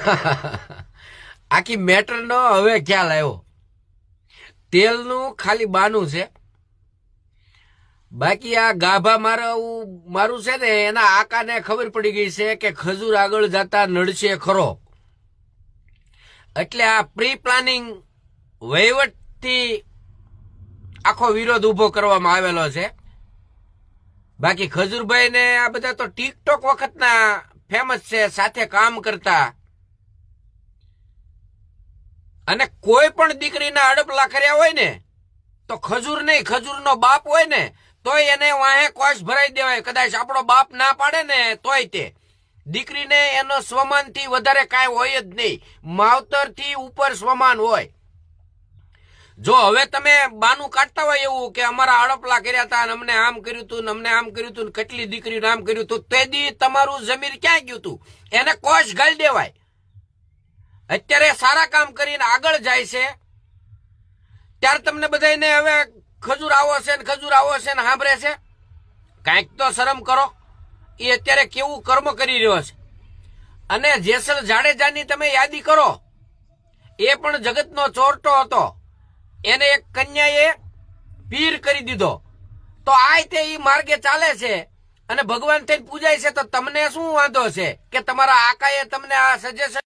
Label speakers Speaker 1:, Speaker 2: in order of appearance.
Speaker 1: આખી મેટરનો હવે ખ્યાલ આવ્યો. તેલનું ખાલી બાનું છે. બાકી આ ગાભા મારું મારું છે ને, એના આકાને ખબર પડી ગઈ છે કે ખજૂર આગળ જતા નડશે ખરો. એટલે આ પ્રી પ્લાનિંગ વહીવટથી આખો વિરોધ ઊભો કરવામાં આવેલો છે. બાકી ખજૂરભાઈ ને આ બધા તો ટિકટોક વખતના ફેમસ છે, સાથે કામ કરતા. અને કોઈ પણ દીકરીના અડપલા કર્યા હોય ને, તો ખજૂર નહીં, ખજૂરનો બાપ હોય ને, તોય એને વાહે કોશ ભરાઈ દેવાય. કદાચ આપણો બાપ ના પાડે ને, તોય તે. દીકરીને એનો સ્વમાનથી વધારે કાંઈ હોય જ નહીં. માવતરથી ઉપર સ્વમાન હોય. જો હવે તમે બાનું કાઢતા હોય એવું કે અમારા અડપલા કર્યા હતા અને અમને આમ કર્યું હતું ને અમને આમ કર્યું હતું કેટલી દીકરીને આમ કર્યું હતું તે દી તમારું જમીર ક્યાં ગયું હતું એને કોશ ગાળી દેવાય. અત્યારે સારા કામ કરીને આગળ જાય છે. ત્યારે તમને બધાને હવે ખજૂર આવો છે ને ખજૂર આવો છે ને સાંભળે છે? કાંઈક તો શરમ કરો. એ અત્યારે કેવું કર્મ કરી રહ્યો છે. અને જેસલ જાડેજાની તમે યાદી કરો. એ પણ જગતનો ચોરટો હતો. એને એક કન્યાએ પીર કરી દીધો. તો આ તે એ માર્ગે ચાલે છે અને ભગવાન થઈને પૂજાય છે તો તમને શું વાંધો છે? કે તમારા આકાએ તમને આ સજેશન